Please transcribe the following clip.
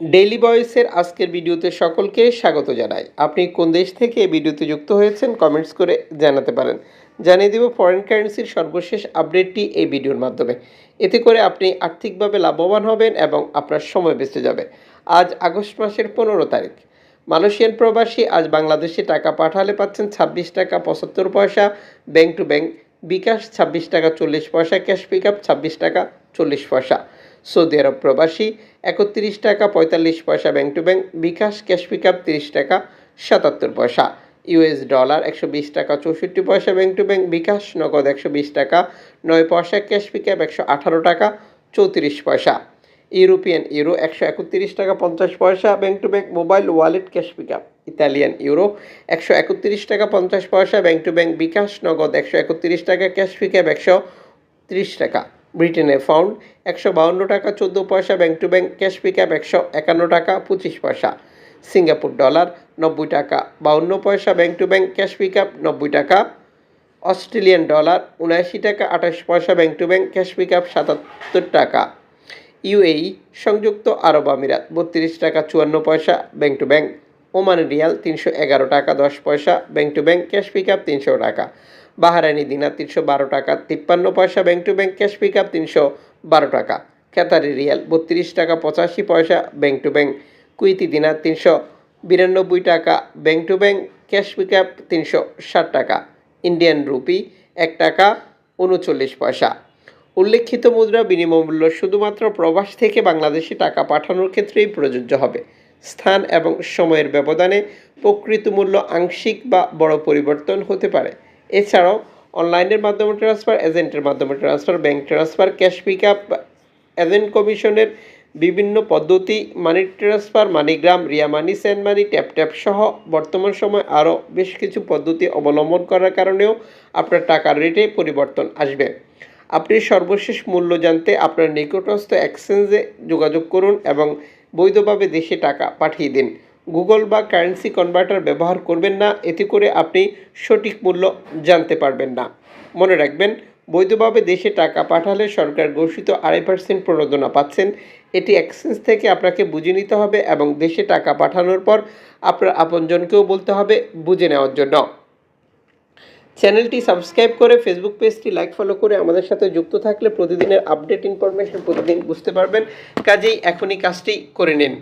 Daily বয়েসের আজকের ভিডিওতে সকলকে স্বাগত জানাই। আপনি কোন দেশ থেকে এই ভিডিওতে যুক্ত হয়েছেন কমেন্টস করে জানাতে পারেন। জানিয়ে দেব ফরেন কারেন্সির সর্বশেষ আপডেটটি এই ভিডিওর মাধ্যমে। এতে করে আপনি আর্থিকভাবে লাভবান হবেন এবং আপনার সময় বেঁচে যাবে। আজ আগস্ট মাসের পনেরো তারিখ। মালয়েশিয়ান প্রবাসী আজ বাংলাদেশে টাকা পাঠালে পাচ্ছেন ছাব্বিশ টাকা পঁচাত্তর পয়সা। ব্যাংক টু ব্যাংক বিকাশ ছাব্বিশ টাকা চল্লিশ পয়সা। ক্যাশ পিক আপ ছাব্বিশ টাকা চল্লিশ পয়সা। সৌদি আরব প্রবাসী, একত্রিশ টাকা পঁয়তাল্লিশ পয়সা bank to bank, bKash, cash pick up তিরিশ টাকা সাতাত্তর পয়সা। ইউএস ডলার একশো বিশ টাকা চৌষট্টি পয়সা ব্যাংক টু ব্যাংক, বিকাশ নগদ একশো বিশ টাকা নয় পয়সা, ক্যাশ পিক আপ একশো আঠারো টাকা চৌত্রিশ পয়সা। ইউরোপিয়ান ইউরো একশো একত্রিশ টাকা পঞ্চাশ পয়সা bank to bank, mobile wallet cash pick up Italian euro একশো একত্রিশ টাকা পঞ্চাশ পয়সা ব্যাংক টু ব্যাংক, বিকাশ নগদ একশো একত্রিশ টাকা, ক্যাশ পিক আপ একশো ত্রিশ টাকা। ব্রিটেনের ফাউন্ড, একশো বাউন্ন টাকা, চোদ্দ পয়সা, bank to bank, cash pick up একশো একান্ন টাকা, পঁচিশ পয়সা। সিঙ্গাপুর ডলার, নব্বই টাকা, বাউন্ন পয়সা, bank to bank, cash pick up নব্বই টাকা। অস্ট্রেলিয়ান ডলার, উনআশি টাকা, আঠাশ পয়সা, bank to bank, cash pick up সাতাত্তর টাকা। ইউএই, সংযুক্ত আরব আমিরাত, বত্রিশ টাকা, চুয়ান্ন পয়সা, bank to bank. Oman rial, তিনশো এগারো টাকা, দশ পয়সা, bank to bank, cash pick up তিনশো টাকা। বাহারানি দিনার তিনশো বারো টাকা, তিপ্পান্ন পয়সা bank to bank cash pick up তিনশো বারো টাকা ক্যাতারি রিয়াল বত্রিশ টাকা পঁচাশি পয়সা bank to bank Kuwaiti dinar তিনশো বিরানব্বই টাকা bank to bank cash pick up তিনশো ষাট টাকা ইন্ডিয়ান রুপি এক টাকা উনচল্লিশ পয়সা। উল্লেখিত মুদ্রা বিনিময় মূল্য শুধুমাত্র প্রবাস থেকে বাংলাদেশে টাকা পাঠানোর ক্ষেত্রেই প্রযোজ্য হবে। স্থান এবং সময়ের ব্যবধানে প্রকৃত মূল্য আংশিক বা বড় পরিবর্তন হতে পারে। এছাড়াও অনলাইনের মাধ্যমে ট্রান্সফার এজেন্টের মাধ্যমে transfer bank transfer cash pick up agent কমিশনের বিভিন্ন পদ্ধতি money transfer MoneyGram Ria money send money tap tap সহ বর্তমান সময় আরও বেশ কিছু পদ্ধতি অবলম্বন করার কারণেও আপনার টাকার রেটে পরিবর্তন আসবে। আপনি সর্বশেষ মূল্য জানতে আপনার নিকটস্থ এক্সচেঞ্জে যোগাযোগ করুন এবং বৈধভাবে দেশে টাকা পাঠিয়ে দিন। গুগল বা কারেন্সি কনভার্টার ব্যবহার করবেন না, এতে করে আপনি সঠিক মূল্য জানতে পারবেন না। মনে রাখবেন, বৈধভাবে দেশে টাকা পাঠালে সরকার ঘোষিত আড়াই পার্সেন্ট প্রণোদনা পাচ্ছেন। এটি এক্সচেঞ্জ থেকে আপনাকে বুঝে নিতে হবে এবং দেশে টাকা পাঠানোর পর আপনার আপনজনকেও বলতে হবে বুঝে নেওয়ার জন্য। চ্যানেলটি সাবস্ক্রাইব করে ফেসবুক পেজটি লাইক ফলো করে আমাদের সাথে যুক্ত থাকলে প্রতিদিনের আপডেট ইনফরমেশন প্রতিদিন বুঝতে পারবেন। কাজেই এখনই কাজটি করে নিন।